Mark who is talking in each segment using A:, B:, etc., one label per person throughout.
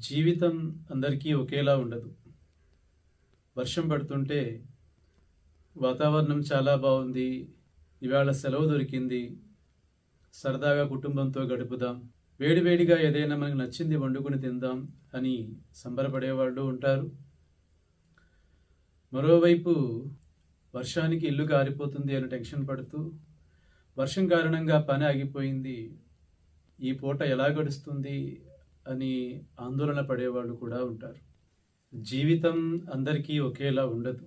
A: జీవితం అందరికీ ఒకేలా ఉండదు. వర్షం పడుతుంటే వాతావరణం చాలా బాగుంది. ఇవాళ సెలవు దొరికింది. సరదాగా కుటుంబంతో గడుపుదాం. వేడివేడిగా ఏదైనా మనకు నచ్చింది వండుకుని తిందాం అని సంబరపడేవాళ్ళు ఉంటారు. మరోవైపు వర్షానికి ఇల్లు కారిపోతుంది అని టెన్షన్ పడుతూ వర్షం కారణంగా పని ఆగిపోయింది. ఈ పూట ఎలా గడుస్తుంది? అని ఆందోళన పడేవాళ్ళు కూడా ఉంటారు. జీవితం అందరికీ ఒకేలా ఉండదు.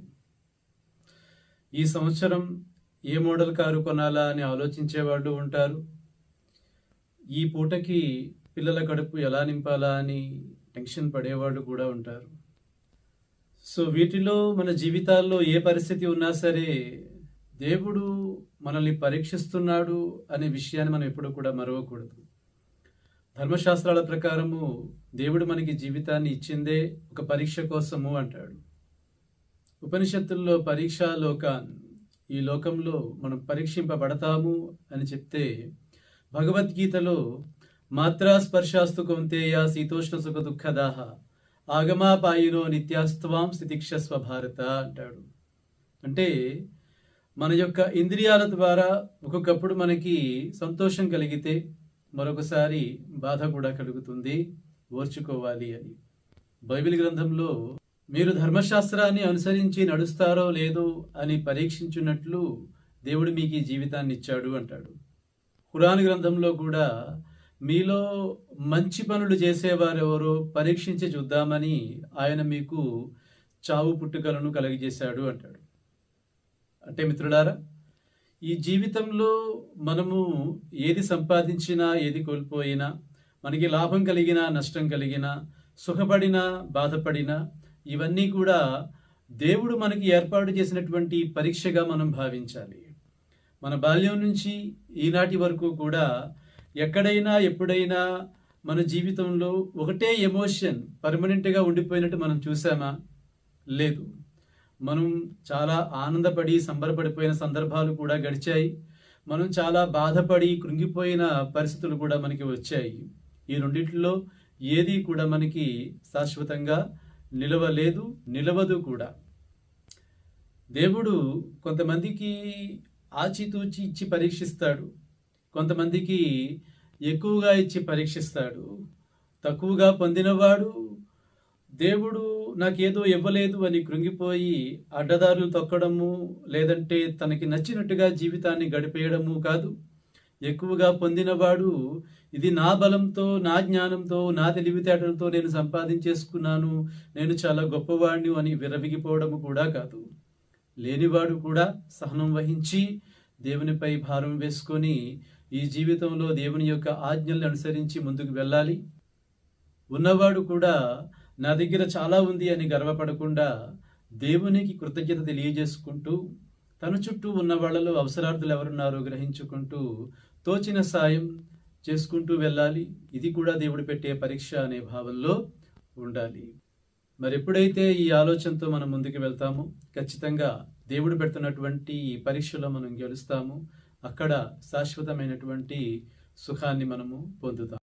A: ఈ సంవత్సరం ఏ మోడల్ కారు కొనాలా అని ఆలోచించేవాళ్ళు ఉంటారు. ఈ పూటకి పిల్లల కడుపు ఎలా నింపాలా అని టెన్షన్ పడేవాళ్ళు కూడా ఉంటారు. సో వీటిలో మన జీవితాల్లో ఏ పరిస్థితి ఉన్నా సరే దేవుడు మనల్ని పరీక్షిస్తున్నాడు అనే విషయాన్ని మనం ఎప్పుడు కూడా మరవకూడదు. ధర్మశాస్త్రాల ప్రకారము దేవుడు మనకి జీవితాన్ని ఇచ్చిందే ఒక పరీక్ష కోసము అంటాడు. ఉపనిషత్తుల్లో పరీక్షా లోకాన్ ఈ లోకంలో మనం పరీక్షింపబడతాము అని చెప్తే భగవద్గీతలో మాత్రా స్పర్శాస్తు కౌంతేయ శీతోష్ణ సుఖ దుఃఖదాహ ఆగమాపాయినో నిత్యాస్త్వాం స్థితిక్షస్వ భారత అంటాడు. అంటే మన యొక్క ఇంద్రియాల ద్వారా ఒక్కొక్కప్పుడు మనకి సంతోషం కలిగితే మరొకసారి బాధ కూడా కలుగుతుంది. ఓర్చుకోవాలి అని. బైబిల్ గ్రంథంలో మీరు ధర్మశాస్త్రాన్ని అనుసరించి నడుస్తారో లేదో అని పరీక్షించున్నట్లు దేవుడు మీకు ఈ జీవితాన్ని ఇచ్చాడు అంటాడు. ఖురాన్ గ్రంథంలో కూడా మీలో మంచి పనులు చేసేవారెవరో పరీక్షించి చూద్దామని ఆయన మీకు చావు పుట్టుకలను కలిగజేశాడు అంటాడు. అంటే మిత్రులారా ఈ జీవితంలో మనము ఏది సంపాదించినా ఏది కోల్పోయినా మనకి లాభం కలిగినా నష్టం కలిగినా సుఖపడినా బాధపడినా ఇవన్నీ కూడా దేవుడు మనకి ఏర్పాటు చేసినటువంటి పరీక్షగా మనం భావించాలి. మన బాల్యం నుంచి ఈనాటి వరకు కూడా ఎక్కడైనా ఎప్పుడైనా మన జీవితంలో ఒకటే ఎమోషన్ పర్మనెంట్గా ఉండిపోయినట్టు మనం చూసామా? లేదు. మనం చాలా ఆనందపడి సంబరపడిపోయిన సందర్భాలు కూడా గడిచాయి. మనం చాలా బాధపడి కృంగిపోయిన పరిస్థితులు కూడా మనకి వచ్చాయి. ఈ రెండింటిలో ఏది కూడా మనకి శాశ్వతంగా నిలవలేదు నిలవదు కూడా. దేవుడు కొంతమందికి ఆచితూచి ఇచ్చి పరీక్షిస్తాడు. కొంతమందికి ఎక్కువగా ఇచ్చి పరీక్షిస్తాడు. తక్కువగా పొందినవాడు దేవుడు నాకేదో ఇవ్వలేదు అని కృంగిపోయి అడ్డదారులు తొక్కడము లేదంటే తనకి నచ్చినట్టుగా జీవితాన్ని గడిపేయడము కాదు. ఎక్కువగా పొందినవాడు ఇది నా బలంతో నా జ్ఞానంతో నా తెలివితేటలతో నేను సంపాదించేసుకున్నాను. నేను చాలా గొప్పవాడిని అని విరవిగిపోవడము కూడా కాదు. లేనివాడు కూడా సహనం వహించి దేవునిపై భారం వేసుకొని ఈ జీవితంలో దేవుని యొక్క ఆజ్ఞల్ని అనుసరించి ముందుకు వెళ్ళాలి. ఉన్నవాడు కూడా నా దగ్గర చాలా ఉంది అని గర్వపడకుండా దేవునికి కృతజ్ఞత తెలియజేసుకుంటూ తన చుట్టూ ఉన్న వాళ్ళలో అవసరార్థులు ఎవరున్నారో గ్రహించుకుంటూ తోచిన సాయం చేసుకుంటూ వెళ్ళాలి. ఇది కూడా దేవుడు పెట్టే పరీక్ష అనే భావంలో ఉండాలి. మరి ఎప్పుడైతే ఈ ఆలోచనతో మనం ముందుకు వెళ్తామో ఖచ్చితంగా దేవుడు పెడుతున్నటువంటి ఈ పరీక్షలో మనం గెలుస్తాము. అక్కడ శాశ్వతమైనటువంటి సుఖాన్ని మనము పొందుతాం